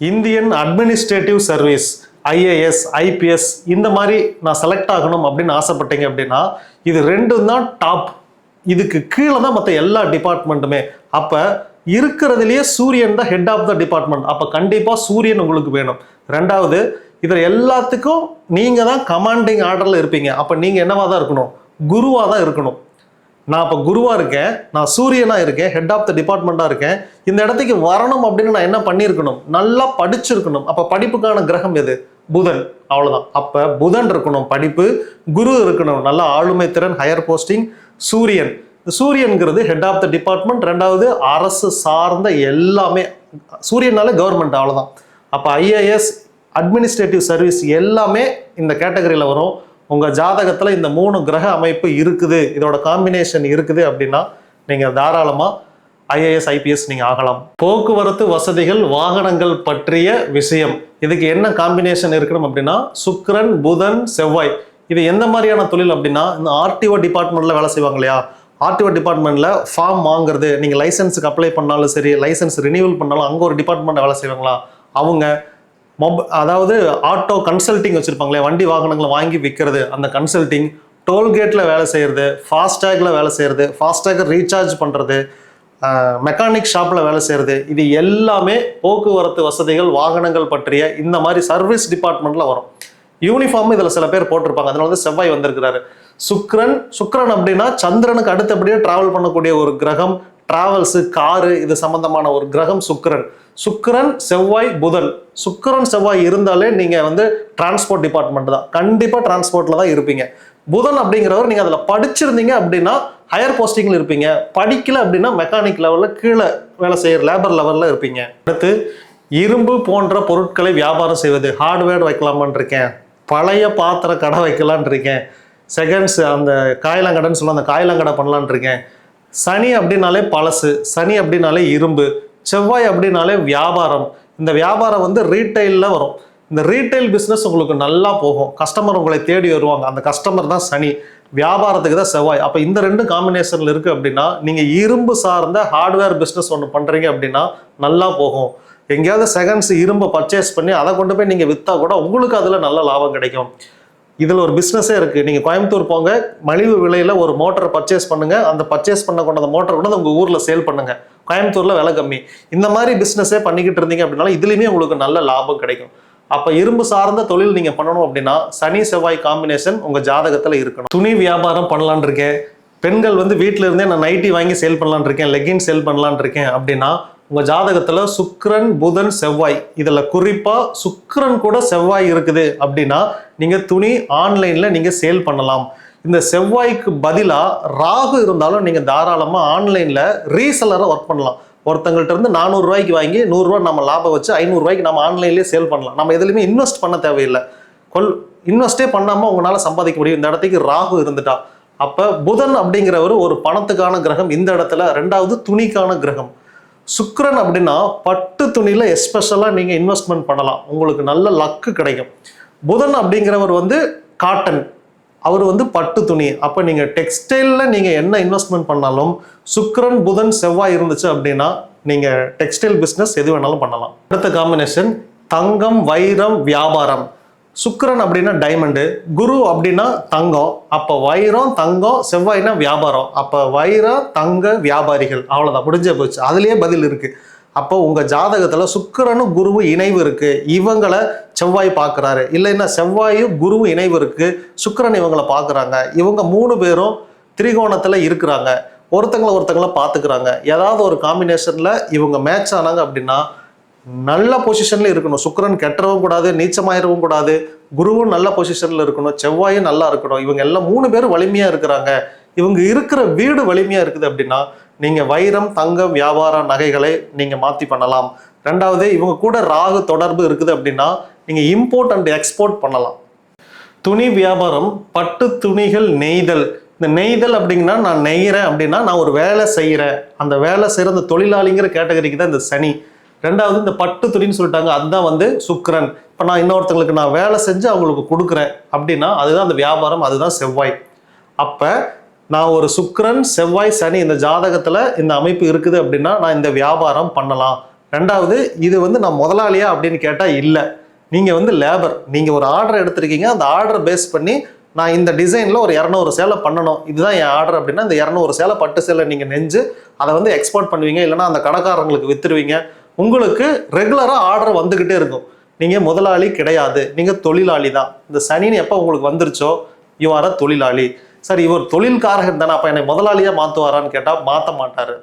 Indian administrative service IAS IPS இந்த மாதிரி நான் செலக்ட் ஆகணும் அப்படின்னு ஆசைப்பட்டீங்க அப்படின்னா இது ரெண்டும் தான் டாப் இதுக்கு கீழே தான் மற்ற எல்லா டிபார்ட்மெண்ட்டுமே அப்போ இருக்கிறதுலையே சூரியன் தான் ஹெட் ஆஃப் த டிபார்ட்மெண்ட் அப்போ கண்டிப்பாக சூரியன் உங்களுக்கு வேணும். ரெண்டாவது இதில் எல்லாத்துக்கும் நீங்கள் தான் கமாண்டிங் ஆர்டரில் இருப்பீங்க. அப்போ நீங்கள் என்னவாக தான் இருக்கணும்? குருவாக தான் இருக்கணும். நான் இப்போ குருவாக இருக்கேன். நான் சூரியனாக இருக்கேன். ஹெட் ஆஃப் த டிபார்ட்மெண்ட்டாக இருக்கேன். இந்த இடத்துக்கு வரணும் அப்படின்னு நான் என்ன பண்ணியிருக்கணும்? நல்லா படிச்சிருக்கணும். அப்போ படிப்புக்கான கிரகம் எது? புதன். அவ்வளோதான் அப்போ புதன் இருக்கணும். படிப்பு குரு இருக்கணும். நல்ல ஆளுமை திறன் ஹையர் போஸ்டிங் சூரியன். சூரியன்கிறது ஹெட் ஆஃப் த டிபார்ட்மெண்ட் ரெண்டாவது அரசு சார்ந்த எல்லாமே சூரியனாலே கவர்மெண்ட் அவ்வளோதான் அப்போ ஐஏஎஸ் அட்மினிஸ்ட்ரேட்டிவ் சர்வீஸ் எல்லாமே இந்த கேட்டகரியில் வரும். உங்கள் ஜாதகத்தில் இந்த மூணு கிரக அமைப்பு இருக்குது இதோட காம்பினேஷன் இருக்குது அப்படின்னா நீங்கள் தாராளமாக ஐஏஎஸ் ஐபிஎஸ் நீங்கள் ஆகலாம். போக்குவரத்து வசதிகள் வாகனங்கள் பற்றிய விஷயம். இதுக்கு என்ன காம்பினேஷன் இருக்கணும் அப்படின்னா சுக்கரன் புதன் செவ்வாய். இது எந்த மாதிரியான தொழில் அப்படின்னா இந்த ஆர்டிஓ டிபார்ட்மெண்ட்டில் வேலை செய்வாங்க இல்லையா? ஆர்டிஓ டிபார்ட்மெண்ட்டில் ஃபார்ம் வாங்குறது நீங்கள் லைசன்ஸுக்கு அப்ளை பண்ணாலும் சரி லைசன்ஸ் ரினியூவல் பண்ணாலும் அங்கே ஒரு டிபார்ட்மெண்ட்டில் வேலை செய்வாங்களா? அவங்க மொப அதாவது ஆட்டோ கன்சல்ட்டிங் வச்சுருப்பாங்களே வண்டி வாகனங்களை வாங்கி விற்கிறது அந்த கன்சல்ட்டிங் டோல்கேட்டில் வேலை செய்கிறது ஃபாஸ்டேக்கில் வேலை செய்கிறது ஃபாஸ்டேக்கை ரீசார்ஜ் பண்ணுறது மெக்கானிக் ஷாப்பில் வேலை செய்கிறது இது எல்லாமே போக்குவரத்து வசதிகள் வாகனங்கள் பற்றிய இந்த மாதிரி சர்வீஸ் டிபார்ட்மெண்ட்டில் வரும். யூனிஃபார்ம் இதில் சில பேர் போட்டிருப்பாங்க அதனால வந்து செவ்வாய் வந்திருக்கிறாரு. சுக்ரன் சுக்ரன் அப்படின்னா சந்திரனுக்கு அடுத்தபடியே டிராவல் பண்ணக்கூடிய ஒரு கிரகம் டிராவல்ஸு காரு இது சம்பந்தமான ஒரு கிரகம் சுக்கரன். சுக்கரன் செவ்வாய் புதன். சுக்கரன் செவ்வாய் இருந்தாலே நீங்கள் வந்து டிரான்ஸ்போர்ட் டிபார்ட்மெண்ட் தான். கண்டிப்பாக டிரான்ஸ்போர்ட்டில் தான் இருப்பீங்க. புதன் அப்படிங்கிறவர் நீங்கள் அதில் படிச்சிருந்தீங்க அப்படின்னா ஹையர் போஸ்டிங்கில் இருப்பீங்க. படிக்கல அப்படின்னா மெக்கானிக் லெவலில் கீழே வேலை செய்கிற லேபர் லெவலில் இருப்பீங்க. அடுத்து இரும்பு போன்ற பொருட்களை வியாபாரம் செய்வது. ஹார்ட்வேர் வைக்கலாமான்னு இருக்கேன். பழைய பாத்திர கடை வைக்கலான் இருக்கேன். செகண்ட்ஸ் அந்த காயலாங்கடைன்னு சொல்ல அந்த காயலாங்கடை பண்ணலான் இருக்கேன். சனி அப்படின்னாலே பழசு சனி அப்படின்னாலே இரும்பு செவ்வாய் அப்படின்னாலே வியாபாரம். இந்த வியாபாரம் வந்து ரீட்டைலில் வரும். இந்த ரீட்டைல் பிஸ்னஸ் உங்களுக்கு நல்லா போகும். கஸ்டமர் உங்களை தேடி வருவாங்க. அந்த கஸ்டமர் தான் சனி. வியாபாரத்துக்கு தான் செவ்வாய். அப்போ இந்த ரெண்டு காம்பினேஷனில் இருக்குது அப்படின்னா நீங்கள் இரும்பு சார்ந்த ஹார்ட்வேர் பிஸ்னஸ் ஒன்று பண்ணுறீங்க அப்படின்னா நல்லா போகும். எங்கேயாவது செகண்ட்ஸ் இரும்பை பர்ச்சேஸ் பண்ணி அதை கொண்டு போய் நீங்கள் விற்றா கூட உங்களுக்கு அதில் நல்ல லாபம் கிடைக்கும். இதில் ஒரு பிஸ்னஸே இருக்குது நீங்கள் கோயம்புத்தூர் போங்க மலிவு விலையில் ஒரு மோட்டரை பர்ச்சேஸ் பண்ணுங்கள் அந்த பர்ச்சேஸ் பண்ண கொண்ட அந்த மோட்டரை கொண்டு உங்கள் ஊரில் சேல் பண்ணுங்கள் கோயம்புத்தூரில் விலை கம்மி. இந்த மாதிரி பிஸ்னஸே பண்ணிக்கிட்டு இருந்தீங்க அப்படின்னாலும் இதுலேயுமே உங்களுக்கு நல்ல லாபம் கிடைக்கும். அப்போ இரும்பு சார்ந்த தொழில் நீங்கள் பண்ணணும் அப்படின்னா சனி செவ்வாய் காம்பினேஷன் உங்கள் ஜாதகத்தில் இருக்கணும். துணி வியாபாரம் பண்ணலான் இருக்கேன். பெண்கள் வந்து வீட்டில் இருந்தே நான் நைட்டி வாங்கி சேல் பண்ணலான் இருக்கேன். லெகின் சேல் பண்ணலான் இருக்கேன் அப்படின்னா உங்கள் ஜாதகத்தில் சுக்கரன் புதன் செவ்வாய். இதில் குறிப்பாக சுக்கரன் கூட செவ்வாய் இருக்குது அப்படின்னா நீங்கள் துணி ஆன்லைனில் நீங்கள் சேல் பண்ணலாம். இந்த செவ்வாய்க்கு பதிலாக ராகு இருந்தாலும் நீங்கள் தாராளமாக ஆன்லைனில் ரீசெல்லரை ஒர்க் பண்ணலாம். ஒருத்தங்கள்ட்ட இருந்து நானூறுரூவாய்க்கு வாங்கி நூறுரூவா நம்ம லாபம் வச்சு ஐநூறுரூவாய்க்கு நம்ம ஆன்லைன்லேயே சேல் பண்ணலாம். நம்ம எதுலையுமே இன்வெஸ்ட் பண்ண தேவையில்லை. கொல் இன்வெஸ்டே பண்ணாமல் உங்களால் சம்பாதிக்க முடியும். இந்த இடத்துக்கு ராகு இருந்துட்டா. அப்போ புதன் அப்படிங்கிறவர் ஒரு பணத்துக்கான கிரகம். இந்த இடத்துல ரெண்டாவது துணிக்கான கிரகம். சுக்ரன் அப்படின்னா பட்டு துணியில் எஸ்பெஷலாக நீங்கள் இன்வெஸ்ட்மெண்ட் பண்ணலாம். உங்களுக்கு நல்ல லக்கு கிடைக்கும். புதன் அப்படிங்கிறவர் வந்து காட்டன் அவர் வந்து பட்டு துணி. அப்போ நீங்கள் டெக்ஸ்டைலில் நீங்கள் என்ன இன்வெஸ்ட்மெண்ட் பண்ணாலும் சுக்ரன் புதன் செவ்வாய் இருந்துச்சு அப்படின்னா நீங்கள் டெக்ஸ்டைல் பிஸ்னஸ் எது வேணாலும் பண்ணலாம். அடுத்த காம்பினேஷன் தங்கம் வைரம் வியாபாரம். சுக்கரன் அப்படின்னா டைமண்டு குரு அப்படின்னா தங்கம். அப்போ வைரம் தங்கம் செவ்வாய்னா வியாபாரம். அப்போ வைரம் தங்க வியாபாரிகள். அவ்வளோதான் முடிஞ்ச போச்சு. அதுலேயே பதில் இருக்குது அப்போ உங்கள் ஜாதகத்தில் சுக்கரனும் குருவும் இணைவு இருக்குது இவங்களை செவ்வாய் பார்க்குறாரு. இல்லைன்னா செவ்வாயும் குருவும் இணைவு இருக்குது சுக்கரன் இவங்களை பார்க்குறாங்க. இவங்க மூணு பேரும் திரிகோணத்தில் இருக்கிறாங்க. ஒருத்தங்களை ஒருத்தங்களை பார்த்துக்கிறாங்க. ஏதாவது ஒரு காம்பினேஷனில் இவங்க மேட்ச் ஆனாங்க அப்படின்னா நல்ல பொசிஷன்ல இருக்கணும். சுக்கரன் கெட்டவும் கூடாது நீச்சமாயிரவும் கூடாது. குருவும் நல்ல பொசிஷன்ல இருக்கணும். செவ்வாயும் நல்லா இருக்கணும். இவங்க எல்லாம் மூணு பேரும் வலிமையா இருக்கிறாங்க. இவங்க இருக்கிற வீடு வலிமையா இருக்குது அப்படின்னா நீங்க வைரம் தங்கம் வியாபார நகைகளை நீங்க மாத்தி பண்ணலாம். ரெண்டாவது இவங்க கூட ராகு தொடர்பு இருக்குது அப்படின்னா நீங்க இம்போர்ட் அண்ட் எக்ஸ்போர்ட் பண்ணலாம். துணி வியாபாரம் பட்டு துணிகள் நெய்தல். இந்த நெய்தல் அப்படிங்கன்னா நான் நெய்கிறேன் அப்படின்னா நான் ஒரு வேலை செய்கிறேன் அந்த வேலை செய்கிற அந்த தொழிலாளிங்கிற கேட்டகரிக்கு தான் இந்த சனி. ரெண்டாவது இந்த பட்டு துணின்னு சொல்லிட்டாங்க அதுதான் வந்து சுக்கரன். இப்போ நான் இன்னொருத்தங்களுக்கு நான் வேலை செஞ்சு அவங்களுக்கு கொடுக்குறேன் அப்படின்னா அதுதான் அந்த வியாபாரம் அதுதான் செவ்வாய். அப்போ நான் ஒரு சுக்கரன் செவ்வாய் சனி இந்த ஜாதகத்தில் இந்த அமைப்பு இருக்குது அப்படின்னா நான் இந்த வியாபாரம் பண்ணலாம். ரெண்டாவது இது வந்து நான் முதலாளியா அப்படின்னு கேட்டால் இல்லை. நீங்கள் வந்து லேபர் நீங்கள் ஒரு ஆர்டர் எடுத்திருக்கீங்க அந்த ஆர்டர் பேஸ் பண்ணி நான் இந்த டிசைனில் ஒரு இரநூறு சேலை பண்ணணும். இதுதான் என் ஆர்டர் அப்படின்னா இந்த இரநூறு சேலை பட்டு சேலை நீங்கள் நெஞ்சு அதை வந்து எக்ஸ்போர்ட் பண்ணுவீங்க. இல்லைன்னா அந்த கடைக்காரங்களுக்கு விற்றுருவீங்க உங்களுக்கு ரெகுலராக ஆர்டர் வந்துக்கிட்டே இருக்கும். நீங்கள் முதலாளி கிடையாது. நீங்கள் தொழிலாளி தான். இந்த சனின்னு எப்போ உங்களுக்கு வந்துருச்சோ யூ ஆர் அ தொழிலாளி. சார் இவர் தொழில்காரகன் தானே அப்போ என்னை முதலாளியாக மாற்றுவாரான்னு கேட்டால் மாற்ற மாட்டார்.